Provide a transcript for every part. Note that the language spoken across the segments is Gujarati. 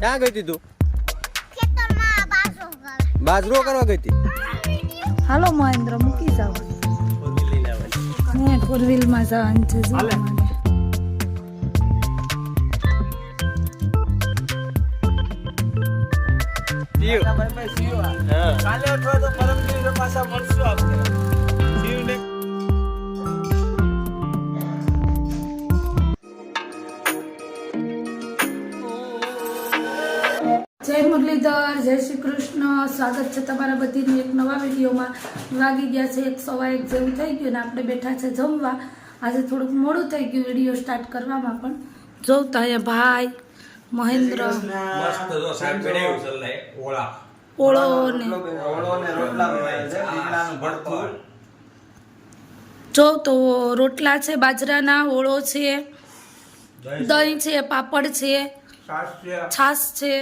ક્યાં ગઈ હતી તું? બાજરો કરવા ગઈ હતી? હાલો મહેન્દ્ર મૂકી જાવ ફોર વ્હીલમાં જવાનું છે જો કાલે અથવા તો પરમ દિવસે પાછા મળશું આપણે જય મુરલીધર જય શ્રી કૃષ્ણ. સ્વાગત છે તમારા બધીનું એક નવા વિડીયોમાં. વાગી ગયા છે એક સવા એક જેવું થઈ ગયું ને આપણે બેઠા છે જમવા. આજે થોડુંક મોડું થઈ ગયું વીડિયો સ્ટાર્ટ કરવામાં પણ. જોતા અહીંયા ભાઈ મહેન્દ્ર. ઓળા. ને. ઓળો રોટલા છે. જો તો રોટલા છે બાજરાના ઓળો છે દહીં છે. પાપડ છે. છાશ છે.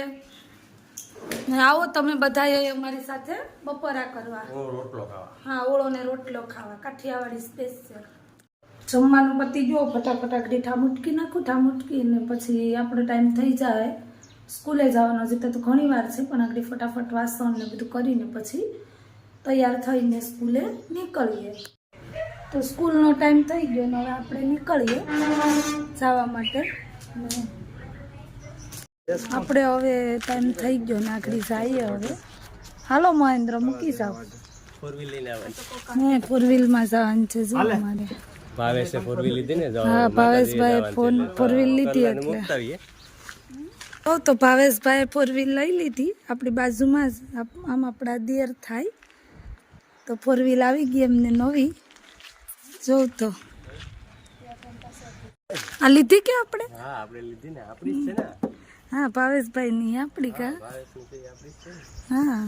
આવો તમે બધા અમારી સાથે બપોરા કરવા. રોટલો ખાવા. હા ઓળો ને રોટલો ખાવા. કાઠિયાવાડી સ્પેશિયલ જમવાનું પતી ગયો ફટાફટ આગળ ઠામુટકી નાખું ઠામુટકી ને પછી આપણો ટાઈમ થઈ જાય. સ્કૂલે જવાનો જીતે તો ઘણી વાર છે પણ આગળ ફટાફટ વાસણ ને બધું કરીને પછી તૈયાર થઈને સ્કૂલે નીકળીએ. તો સ્કૂલનો ટાઈમ થઈ ગયો ને હવે આપણે નીકળીએ જવા માટે. આપણે હવે ટાઈમ થઈ ગયો નાખડી જાય જઈએ હવે. હાલો મહેન્દ્ર મૂકી જાવ ફોર વ્હીલ લઈને આવવાની ને ફોર વ્હીલમાં જવાનું છે જો અમારે ભાવેશે ફોર લીધી ને હા ભાવેશભાઈ ફોન ફોર વ્હીલ લીધી એટલે. મુકતાવીએ તો ભાવેશભાઈ ફોર વ્હીલ લઈ લીધી. આપણી બાજુમાં જ આમ આપણા દેર થાય. તો ફોર વ્હીલ આવી ગઈ એમને નવી. જોઉં તો. આ લીધી કે આપણે? હા આપણે લીધી ને આપણી છે ને. હા આપણી કા? તો એ આપણી ને. હા.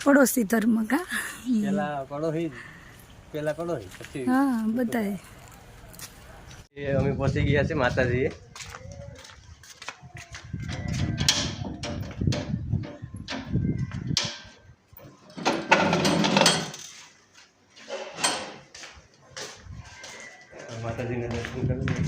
પડોશી ધર્મ કા? પેલા પડોશી પેલા પડોશી પછી હા બધાય એ અમે પહોંચી ગયા છે માતાજીએ. માતાજીને દર્શન કરી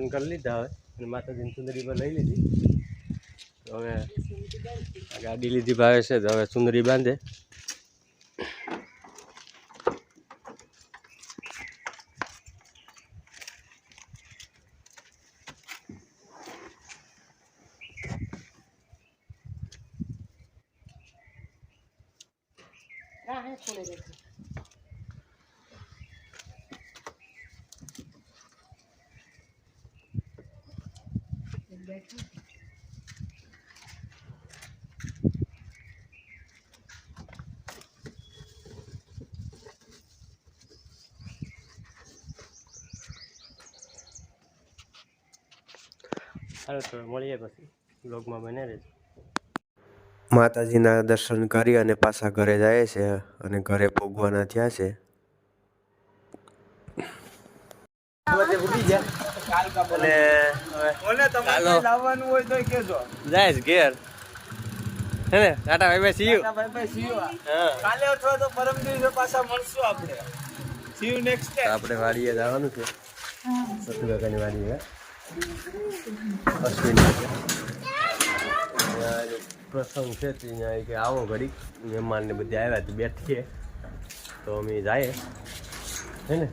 દર્શન કરી લીધા હવે અને માતાજીની સુંદરી પર લઈ લીધી. હવે ગાડી લીધી ભાવે છે, તો હવે સુંદરી બાંધે. સારું તો મળીએ પછી. બ્લોગમાં બને રહેજો. માતાજીના દર્શન કરી અને પાછા ઘરે જાય છે અને ઘરે ભોગવાના થયા છે અને હવે ઓને તમારે ચાલો. લાવવાનું હોય તો કેજો જાય ઘેર. હે ને? ટાટા ભાઈ ભાઈ સી યુ ભાઈ ભાઈ હા. કાલે અથવા તો પરમ દિવસે પાછા મળશું આપણે. સી યુ નેક્સ્ટ તો આપણે વાડીએ જવાનું છે. સતુ કાકાની વાડીએ અશ્વિન પ્રસંગ છે તે કે આવો ઘડીક. મહેમાન ને બધા આવ્યા તે બેઠીએ. તો અમે જાય હે ને?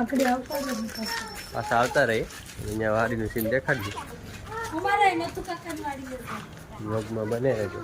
આકડી આવતા જ પાછા આવતા રહી અહીંયા વાડીનું સીન દેખાડજો. અમારે નતું કાકાની વાડી વ્લોગમાં બને રહેજો.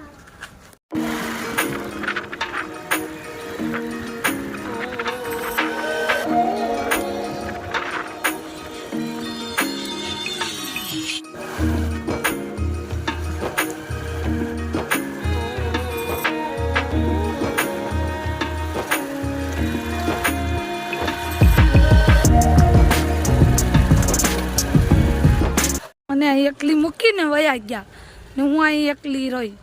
મને અહીં એકલી મૂકીને વયા ગયા ને હું અહીં એકલી રહી.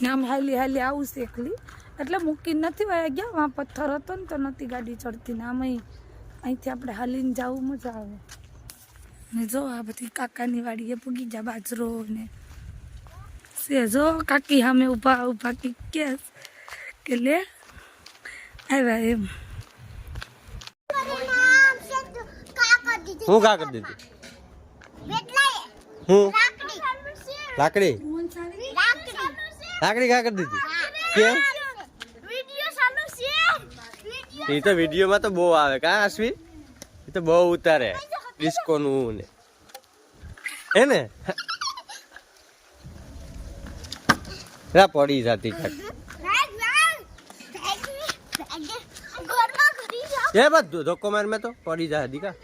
ને આમ હાલી હાલી આવું છે એકલી. એટલે મૂકીને નથી વયા ગયા વાં પથ્થર હતો ને તો નથી ગાડી ચડતી. ને આમ અહીં અહીંથી આપણે હાલીને જવું મજા આવે. ને જો આ બધી કાકાની વાડીએ પૂગી ગયા બાજરો ને. સે જો કાકી સામે ઊભા ઊભા કી કે કે લે આવ્યા એમ. હું કા કરી દીધી? હું? લાકડી લાકડી કા કરી દીધી? કેમ? એ તો વિડીયોમાં તો બહુ આવે. કા અશ્વી એ તો બહુ ઉતારે. ડિસ્કોનું ને. હે ને? રા પડી જતી જાઓ. એ બધું ધોકો માર મેં તો. પડી જાય દીકા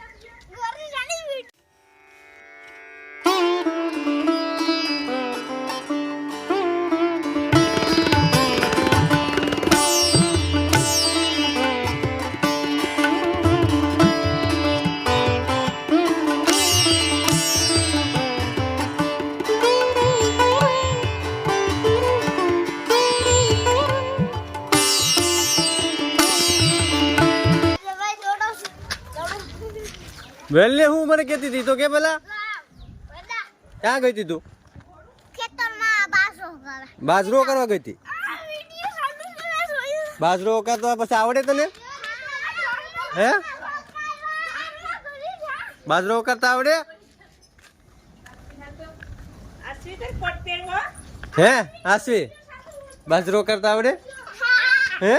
વેલે હું મને કહેતી હતી, તો કે પેલા? ક્યાં ગઈ હતી તું? બાજરો કરવા ગઈ હતી? બાજરો કરતો પછી આવડે તને? હે? બાજરો કરતા આવડે? હે? આસવી બાજરો કરતા આવડે? હે?